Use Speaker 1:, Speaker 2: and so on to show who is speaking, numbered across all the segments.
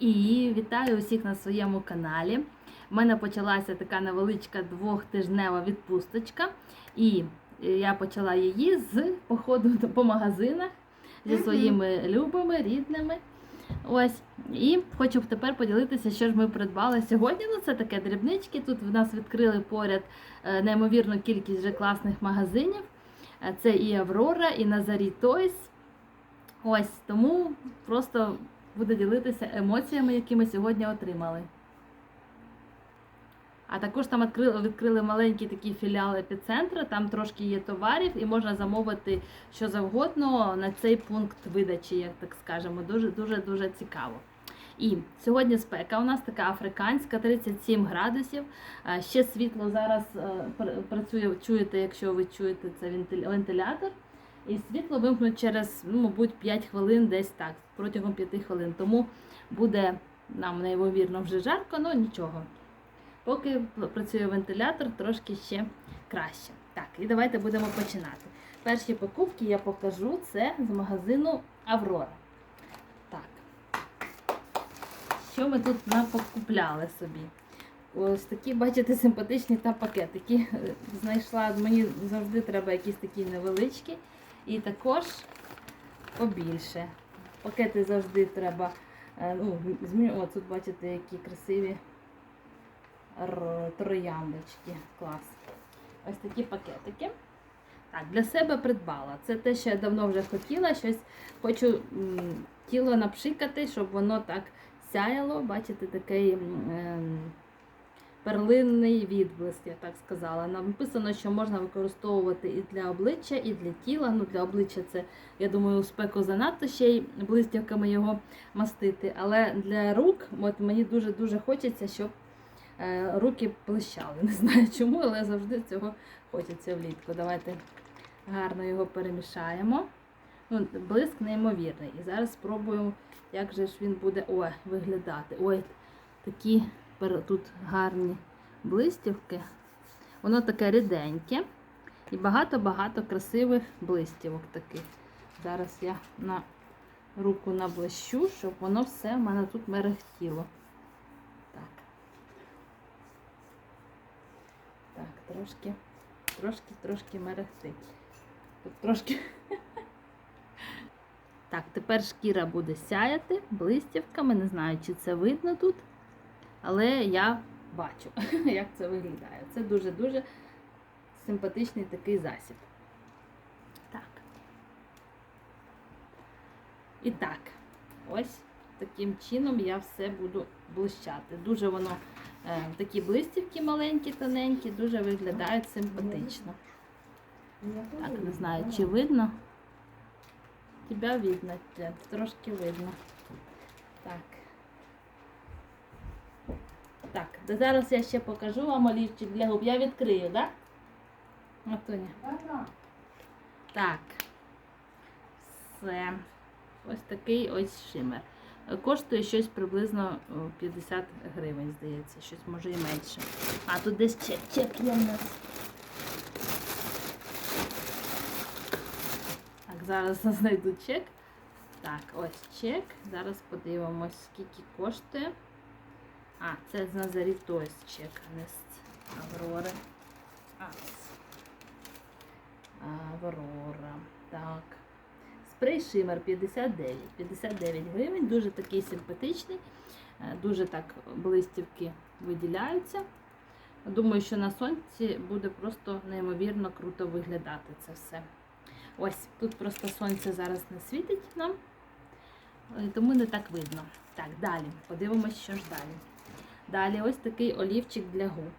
Speaker 1: І вітаю усіх на своєму каналі. У мене почалася така невеличка двохтижнева відпусточка, і я почала її з походу по магазинах зі своїми любими, рідними. Ось. І хочу тепер поділитися, що ж ми придбали сьогодні. Ну, це таке дрібнички. Тут в нас відкрили поряд е, неймовірну кількість вже класних магазинів. Е, Це і Аврора, і Назарі Тойс. Ось тому просто буду ділитися емоціями, які ми сьогодні отримали. А також там відкрили, відкрили маленький такий філіал епіцентру, там трошки є товарів і можна замовити що завгодно на цей пункт видачі, як так скажемо. Дуже дуже дуже цікаво. І сьогодні спека у нас така африканська, 37 градусів. Ще світло зараз е, працює, чуєте, якщо ви чуєте, це вентилятор. І світло вимкнуть через, ну, мабуть, 5 хвилин, десь так, протягом 5 хвилин. Тому буде нам неймовірно вже жарко, але нічого. Поки працює вентилятор, трошки ще краще. Так, і давайте будемо починати. Перші покупки я покажу це з магазину Аврора. Так. Що ми тут покупляли собі? Ось такі, бачите, симпатичні там пакетики. Е, Знайшла, мені завжди треба якісь такі невеличкі. І також побільше. Пакети завжди треба. е, Ну, зміню, о, тут бачите, які красиві трояндочки. Клас. Ось такі пакетики. Так, для себе придбала. Це те, що я давно вже хотіла. Щось хочу тіло напшикати, щоб воно так сяяло. Бачите, такий перлинний відблиск, я так сказала. Написано, що можна використовувати і для обличчя, і для тіла. Ну, для обличчя це, я думаю, у спеку занадто ще й блистівками його мастити. Але для рук, от мені дуже-дуже хочеться, щоб е, руки блищали. Не знаю чому, але завжди цього хочеться влітку. Давайте гарно його перемішаємо. Ну, блиск неймовірний. І зараз спробуємо, як же ж він буде ой, виглядати. Ой, такі тут гарні блистівки. Воно таке ріденьке. І багато-багато красивих блистівок таких. Зараз я на руку наблищу, щоб воно все в мене тут мерехтіло. Так. Так, трошки, трошки, трошки мерехтить. Тут трошки. Так, тепер шкіра буде сяяти блистівками. Не знаю, чи це видно тут. Але я бачу, як це виглядає. Це дуже-дуже симпатичний такий засіб. Так. І так, ось таким чином я все буду блищати. Дуже воно е, такі блистівки маленькі, тоненькі, дуже виглядають симпатично. Так, не знаю, чи видно. Тебя видно, трошки видно. Так. Так, зараз я ще покажу вам олівчик для губ. Я відкрию, так? Да? Так. Все. Ось такий ось шимер. Коштує щось приблизно 50 гривень, здається, щось може і менше. А тут десь чек, чек є в нас. Так, зараз знайду чек. Так, ось чек. Зараз подивимось, скільки коштує. А, це з Назарі Тойс чек, не з Аврора. Так. Спрей Шимер 59. 59 гривень. Дуже такий симпатичний. Е, Дуже так блистівки виділяються. Думаю, що на сонці буде просто неймовірно круто виглядати це все. Ось, тут просто сонце зараз не світить нам, е, тому не так видно. Так, далі. Подивимось, що ж далі. Далі ось такий олівчик для губ.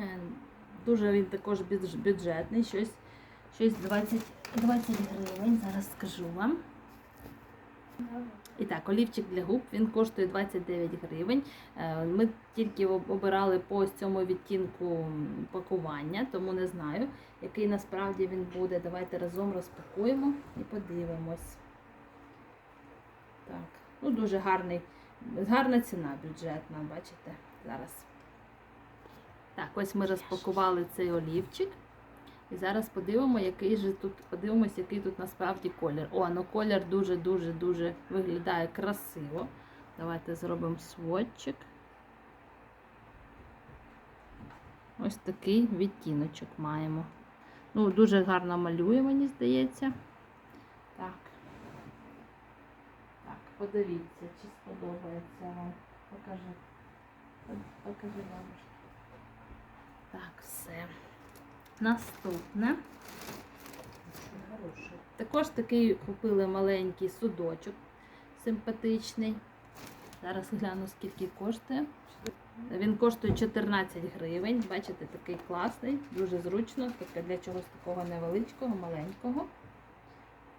Speaker 1: Е, Дуже він також бюджетний, щось, щось 20, 20 гривень, зараз скажу вам. І так, олівчик для губ, він коштує 29 гривень. Е, Ми тільки обирали по цьому відтінку пакування, тому не знаю, який насправді він буде. Давайте разом розпакуємо і подивимось. Так, ну дуже гарний, гарна ціна бюджетна, бачите, зараз. Так, ось ми розпакували цей олівчик. І зараз подивимо, який же тут, подивимось, який тут насправді колір. О, ну колір дуже-дуже-дуже виглядає красиво. Давайте зробимо сводчик. Ось такий відтіночок маємо. Ну, дуже гарно малює, мені здається. Так. Подивіться, чи сподобається вам. Покажи. Покажи бабушка. Так, все. Наступне. Також такий купили маленький судочок симпатичний. Зараз гляну, скільки коштує. Він коштує 14 гривень. Бачите, такий класний, дуже зручно, для чогось такого невеличкого, маленького.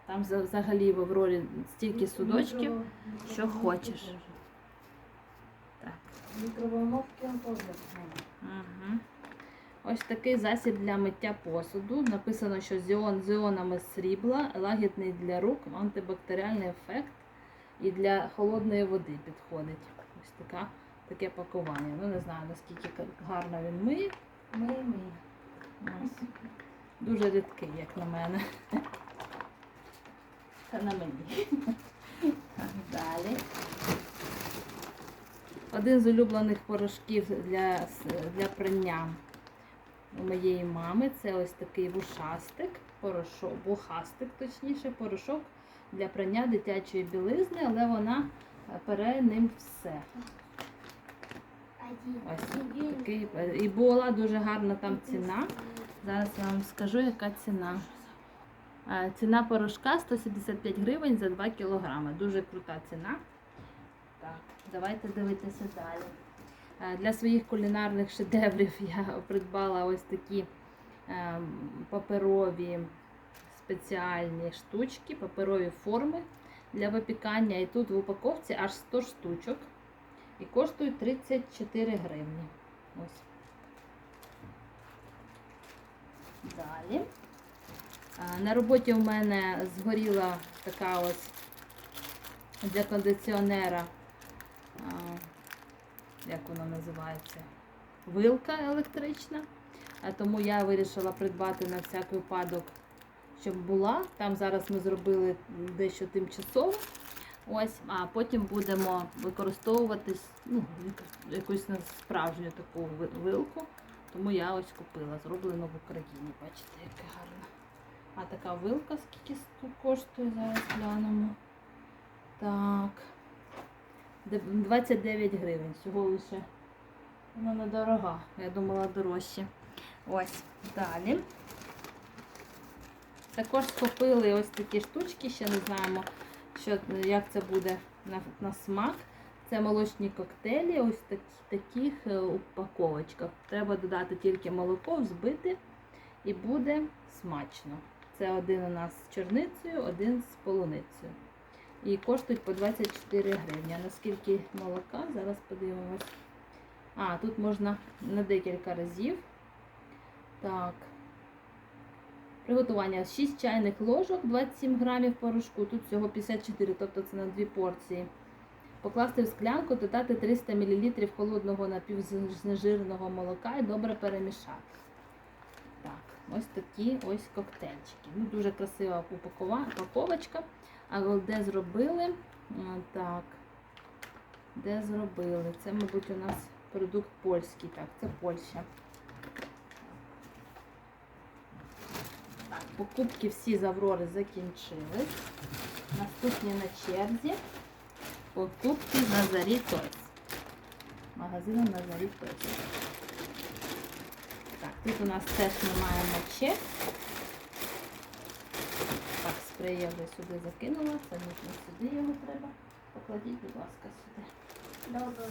Speaker 1: Там взагалі в Аврорі стільки судочків. Що хочеш. Так.
Speaker 2: Мікроволновки.
Speaker 1: Угу. Ось такий засіб для миття посуду. Написано, що з іон з іонами срібла, лагідний для рук, антибактеріальний ефект і для холодної води підходить. Ось така, таке пакування. Ну не знаю наскільки гарно він миє.
Speaker 2: Ми, ми.
Speaker 1: Ось. Дуже рідкий, як на мене. Та на Далі. Один з улюблених порошків для, для прання у моєї мами це ось такий вушастик, порошок, вухастик, точніше, порошок для прання дитячої білизни, але вона пере ним все. Ось такий. І була дуже гарна там ціна. Зараз я вам скажу, яка ціна. Ціна порошка 175 гривень за 2 кілограми. Дуже крута ціна. Так, давайте дивитися далі. Для своїх кулінарних шедеврів я придбала ось такі паперові спеціальні штучки, паперові форми для випікання. І тут в упаковці аж 100 штучок. І коштують 34 гривні. Ось. Далі. На роботі у мене згоріла така ось для кондиціонера, як вона називається, вилка електрична. Тому я вирішила придбати на всякий випадок, щоб була. Там зараз ми зробили дещо тимчасово. Ось, а потім будемо використовувати ну, якусь справжню таку вилку. Тому я ось купила, зроблено в Україні. Бачите, яке гарно. А така вилка скільки коштує, зараз глянемо. Так. 29 гривень. Всього лише. Вона недорога. Я думала дорожче. Ось, далі. Також купили ось такі штучки, ще не знаємо, що, як це буде на, на смак. Це молочні коктейлі, ось такі, таких е, упаковочках. Треба додати тільки молоко, взбити і буде смачно. Це один у нас з чорницею, один з полуницею. І коштують по 24 гривні. А наскільки молока? Зараз подивимось. А, тут можна на декілька разів. Так. Приготування 6 чайних ложок, 27 грамів порошку, тут всього 54, тобто це на дві порції. Покласти в склянку, додати 300 мл холодного напівзнежирного молока і добре перемішати. Ось такі ось коктейльчики. Ну, дуже красива упаковочка. А де зробили? Так. Де зробили? Це, мабуть, у нас продукт польський. Так, це Польща. Так, покупки всі з Аврори закінчились. Наступні на черзі покупки з Назарі Тойс. Магазину Назарі Тойс. Тут у нас теж ми маємо чек. Так, спрей я вже сюди закинула. Це не сюди його треба. Покладіть, будь ласка, сюди.
Speaker 2: Добре.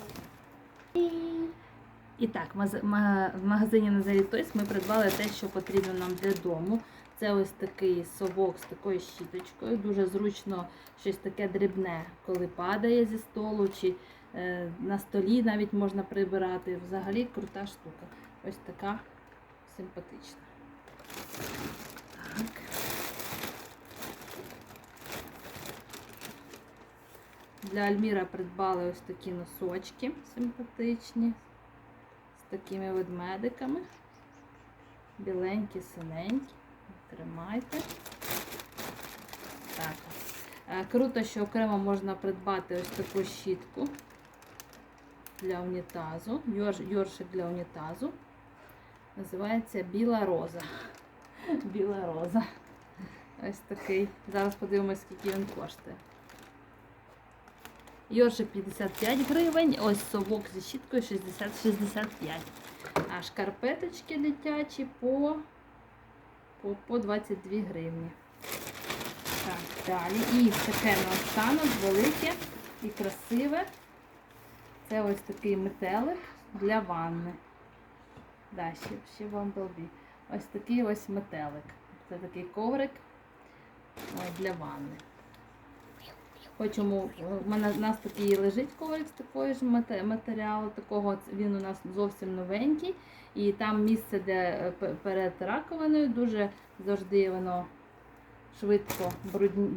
Speaker 1: І так, в магазині Назарі Тойс ми придбали те, що потрібно нам для дому. Це ось такий совок з такою щіточкою. Дуже зручно щось таке дрібне, коли падає зі столу, чи е, на столі навіть можна прибирати. Взагалі крута штука. Ось така симпатична. Так. Для Альміра придбали ось такі носочки симпатичні з такими ведмедиками. Біленькі, синенькі. Тримайте. Так. Е, Круто, що окремо можна придбати ось таку щітку для унітазу. Йоршик для унітазу. Називається Біла роза. Біла роза. Ось такий. Зараз подивимось, скільки він коштує. Йоршик 55 гривень, ось совок зі щіткою 60-65. А шкарпеточки дитячі по, по, по 22 гривні. Так, далі. І таке наостанок велике і красиве. Це ось такий метелик для ванни. Да, ще, ще долбі. Ось такий ось метелик. Це такий коврик для ванни. Хочемо, у мене у нас такий лежить коврик з такої ж матеріалу, такого він у нас зовсім новенький. І там місце, де е, перед раковиною, дуже завжди воно швидко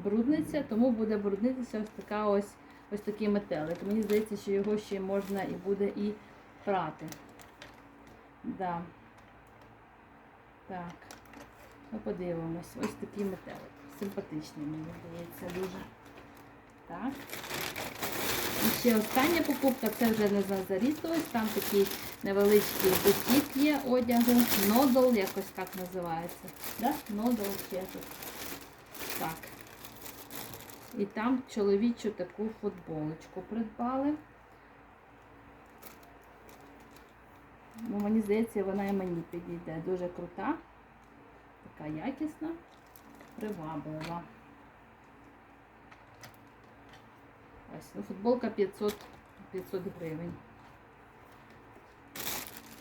Speaker 1: брудниться, тому буде бруднитися ось така ось ось такий метелик. Мені здається, що його ще можна і буде і прати. Да. Так. Ну, подивимось. Ось такий метелик. Симпатичний, мені здається, дуже. Так. І ще остання покупка, це вже не за зарізалось, там такий невеличкий бутік є одягу. Нодл, якось так називається. Да? Нодл ще тут. Так. І там чоловічу таку футболочку придбали. Ну, мені здається, вона і мені підійде. Дуже крута, така якісна, приваблива. Ось, ну, футболка 500, 500 гривень.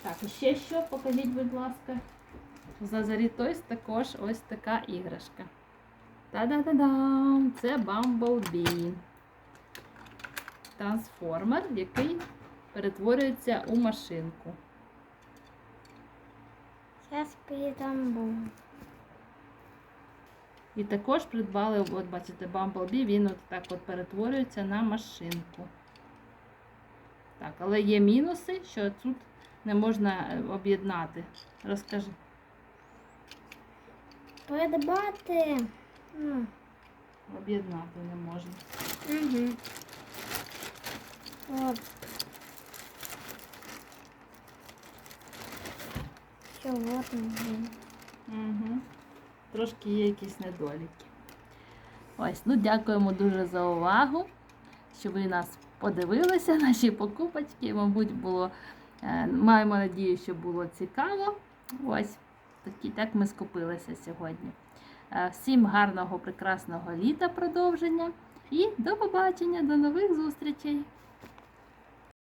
Speaker 1: Так, і ще що, покажіть, будь ласка. За Зарітойс також ось така іграшка. Та-да-да-дам! Це Bumblebee. Трансформер, який перетворюється у машинку.
Speaker 2: Зараз передамо.
Speaker 1: І також придбали, от бачите, Bumblebee, він от так от перетворюється на машинку. Так, але є мінуси, що тут не можна е, об'єднати. Розкажи.
Speaker 2: Придбати.
Speaker 1: Об'єднати не можна.
Speaker 2: Угу. От. Що, от
Speaker 1: угу. Трошки є якісь недоліки. Ось, ну дякуємо дуже за увагу, що ви нас подивилися, наші покупочки. Мабуть, було, е, маємо надію, що було цікаво. Ось, такі, так ми скупилися сьогодні. Е, Всім гарного, прекрасного літа продовження і до побачення, до нових зустрічей!